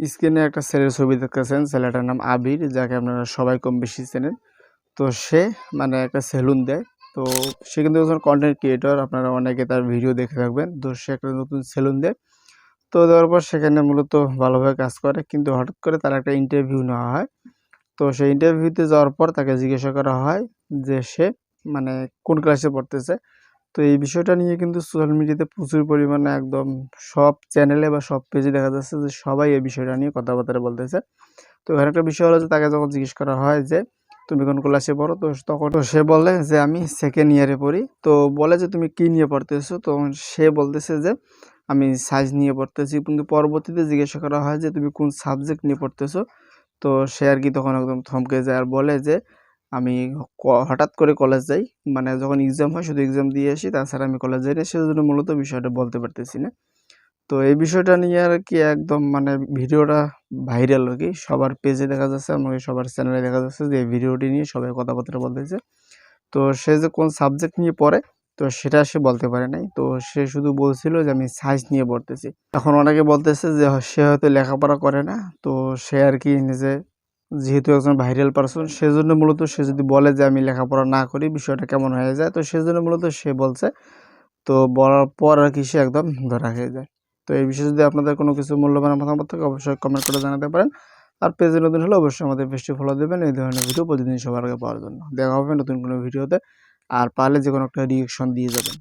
স্ক্রিনে একটা ছেলের ছবি দেখতেছেন, ছেলেটার নাম আবির, যাকে আপনারা সবাই কম বেশি চেনেন। তো সে মানে একটা সেলুন দেয়। তো সে কিন্তু একজন কন্টেন্ট ক্রিয়েটর আপনারা অনেকে তার ভিডিও দেখে থাকবেন। তো সে একটা নতুন সেলুন দেয়। তো দেওয়ার পর সেখানে মূলত ভালোভাবে কাজ করে, কিন্তু হঠাৎ করে তার একটা ইন্টারভিউ নেওয়া হয়। তো সেই ইন্টারভিউতে যাওয়ার পর তাকে জিজ্ঞাসা করা হয় যে সে মানে কোন ক্লাসে পড়তেছে? তো এই বিষয়টা নিয়ে কিন্তু সোশ্যাল মিডিয়াতে প্রচুর পরিমাণে একদম সব চ্যানেলে বা সব পেজে দেখা যাচ্ছে যে সবাই এই বিষয়টা নিয়ে কথাবার্তা বলতেছে। তো এখানে একটা বিষয় হলো যে তাকে যখন জিজ্ঞেস করা হয় যে, তুমি কোন ক্লাসে পড়ো? তো তখন সে বলে যে, আমি সেকেন্ড ইয়ারে পড়ি। তো বলে যে, তুমি কি নিয়ে পড়তেছো? তো সে বলতেছে যে, আমি সায়েন্স নিয়ে পড়তেছি। কিন্তু পরবর্তীতে জিজ্ঞাসা করা হয় যে, তুমি কোন সাবজেক্ট নিয়ে পড়তেছো? তো সে আর কি তখন একদম থমকে যায় আর বলে যে আমি হঠাৎ করে কলেজ যাই। মানে যখন এক্সাম হয়, শুধু এক্সাম দিয়ে আসি, তাছাড়া আমি কলেজ যাই সেজন্য মূলত বিষয়টা বলতে পারতেছি না। তো এই বিষয়টা নিয়ে আর কি একদম মানে ভিডিওটা ভাইরাল আর কি। সবার পেজে দেখা যাচ্ছে, আমাকে সবার চ্যানেলে দেখা যাচ্ছে যে এই ভিডিওটি নিয়ে সবাই কথাবার্তা বলতেছে। তো সে যে কোন সাবজেক্ট নিয়ে পড়ে, তো সেটা সে বলতে পারে নাই। তো সে শুধু বলছিল যে আমি সায়েন্স নিয়ে পড়তেছি। এখন অনেকে বলতেছে যে সে হয়তো লেখাপড়া করে না। তো সে আর কি নিজে যেহেতু একজন ভাইরাল পারসন সেজন্য মূলত সে যদি বলে যে আমি লেখাপড়া না করি, বিষয়টা কেমন হয়ে যায়? তো সেজন্য মূলত সে বলছে, তো বলার পর আর কি সে একদম ধরা হয়ে যায়। তো এই বিষয়ে যদি আপনাদের কোনো কিছু মূল্যবান মতামত থাকে, অবশ্যই কমেন্ট করে জানাতে পারেন। আর পেজে নতুন হলে অবশ্যই আমাদের পেজটি ফলো দেবেন। এই ধরনের ভিডিও প্রতিদিন সবার আগে পাওয়ার জন্য। দেখা হবে নতুন কোনো ভিডিওতে আর পারলে যে কোনো একটা রিয়েকশন দিয়ে যাবেন।